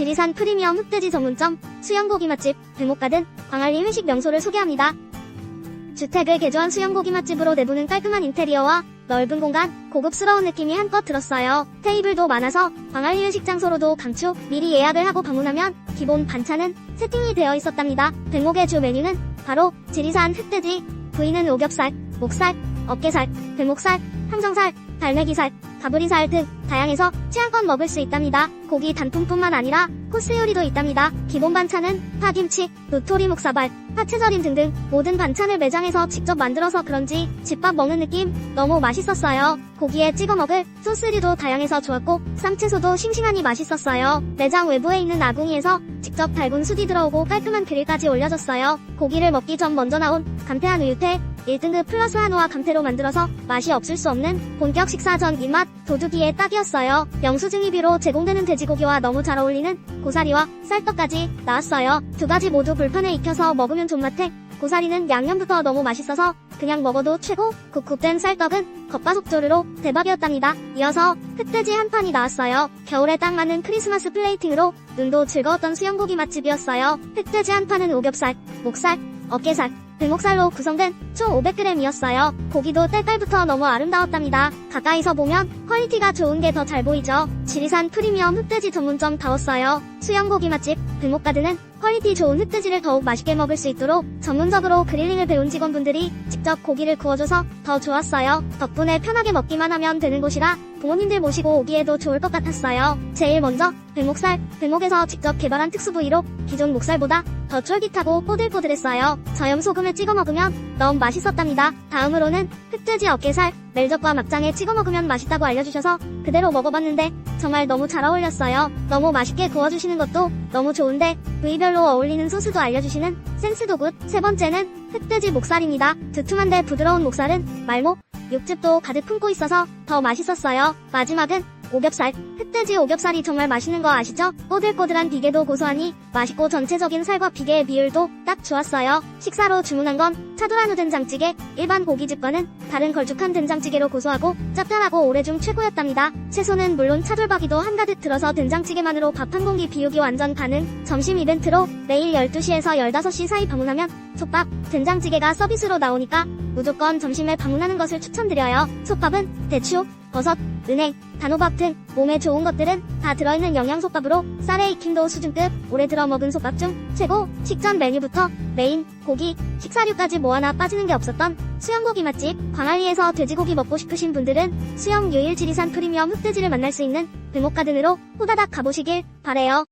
지리산 프리미엄 흑돼지 전문점, 수영고기 맛집, 백목가든 광안리 회식 명소를 소개합니다. 주택을 개조한 수영고기 맛집으로 내부는 깔끔한 인테리어와 넓은 공간, 고급스러운 느낌이 한껏 들었어요. 테이블도 많아서 광안리 회식 장소로도 강추, 미리 예약을 하고 방문하면 기본 반찬은 세팅이 되어 있었답니다. 백목의 주 메뉴는 바로 지리산 흑돼지, 부위는 오겹살, 목살, 어깨살, 백목살, 항정살, 달매기살, 가브리살 등 다양해서 취향껏 먹을 수 있답니다. 고기 단품뿐만 아니라 코스 요리도 있답니다. 기본 반찬은 파김치, 노토리 목사발, 파채절임 등등 모든 반찬을 매장에서 직접 만들어서 그런지 집밥 먹는 느낌 너무 맛있었어요. 고기에 찍어 먹을 소스류도 다양해서 좋았고 쌈채소도 싱싱하니 맛있었어요. 매장 외부에 있는 아궁이에서 직접 달군 숯이 들어오고 깔끔한 그릴까지 올려졌어요. 고기를 먹기 전 먼저 나온 감태한 우유태 1등급 플러스 한우와 감태로 만들어서 맛이 없을 수 없는 본격 식사 전 입맛 도둑이의 딱이었어요. 영수증입으로 제공되는 돼지고기와 너무 잘 어울리는 고사리와 쌀떡까지 나왔어요. 두 가지 모두 불판에 익혀서 먹으면 존맛해. 고사리는 양념부터 너무 맛있어서 그냥 먹어도 최고. 굽굽된 쌀떡은 겉바속조르로 대박이었답니다. 이어서 흑돼지 한 판이 나왔어요. 겨울에 딱 맞는 크리스마스 플레이팅으로 눈도 즐거웠던 수영고기 맛집이었어요. 흑돼지 한 판은 오겹살, 목살, 어깨살, 등목살로 구성된 총 500g이었어요. 고기도 때깔부터 너무 아름다웠답니다. 가까이서 보면 퀄리티가 좋은 게 더 잘 보이죠. 지리산 프리미엄 흑돼지 전문점 다웠어요. 수영고기 맛집 등목가드는 퀄리티 좋은 흑돼지를 더욱 맛있게 먹을 수 있도록 전문적으로 그릴링을 배운 직원분들이 직접 고기를 구워줘서 더 좋았어요. 덕분에 편하게 먹기만 하면 되는 곳이라 부모님들 모시고 오기에도 좋을 것 같았어요. 제일 먼저 백목살, 백목에서 직접 개발한 특수 부위로 기존 목살보다 더 쫄깃하고 꼬들꼬들했어요. 저염 소금에 찍어 먹으면 너무 맛있었답니다. 다음으로는 흑돼지 어깨살, 멜젓과 막장에 찍어 먹으면 맛있다고 알려주셔서 그대로 먹어봤는데 정말 너무 잘 어울렸어요. 너무 맛있게 구워주시는 것도 너무 좋은데 부위별로 어울리는 소스도 알려주시는 센스도 굿. 세 번째는 흑돼지 목살입니다. 두툼한데 부드러운 목살은 말목, 육즙도 가득 품고 있어서 더 맛있었어요. 마지막은 오겹살. 흑돼지 오겹살이 정말 맛있는 거 아시죠? 꼬들꼬들한 비계도 고소하니 맛있고 전체적인 살과 비계의 비율도 딱 좋았어요. 식사로 주문한 건 차돌한우 된장찌개. 일반 고깃집과는 다른 걸쭉한 된장찌개로 고소하고 짭짤하고 오래 중 최고였답니다. 채소는 물론 차돌박이도 한가득 들어서 된장찌개만으로 밥 한 공기 비우기 완전 가능. 점심 이벤트로 내일 12시에서 15시 사이 방문하면 솥밥, 된장찌개가 서비스로 나오니까 무조건 점심에 방문하는 것을 추천드려요. 솥밥은 대추, 버섯, 은행, 단호박 등 몸에 좋은 것들은 다 들어있는 영양솥밥으로 쌀의 익힘도 수준급 오래 들어 먹은 솥밥 중 최고 식전 메뉴부터 메인, 고기, 식사류까지 뭐 하나 빠지는 게 없었던 수영고기 맛집 광안리에서 돼지고기 먹고 싶으신 분들은 수영 유일 지리산 프리미엄 흑돼지를 만날 수 있는 백목가든으로 호다닥 가보시길 바래요.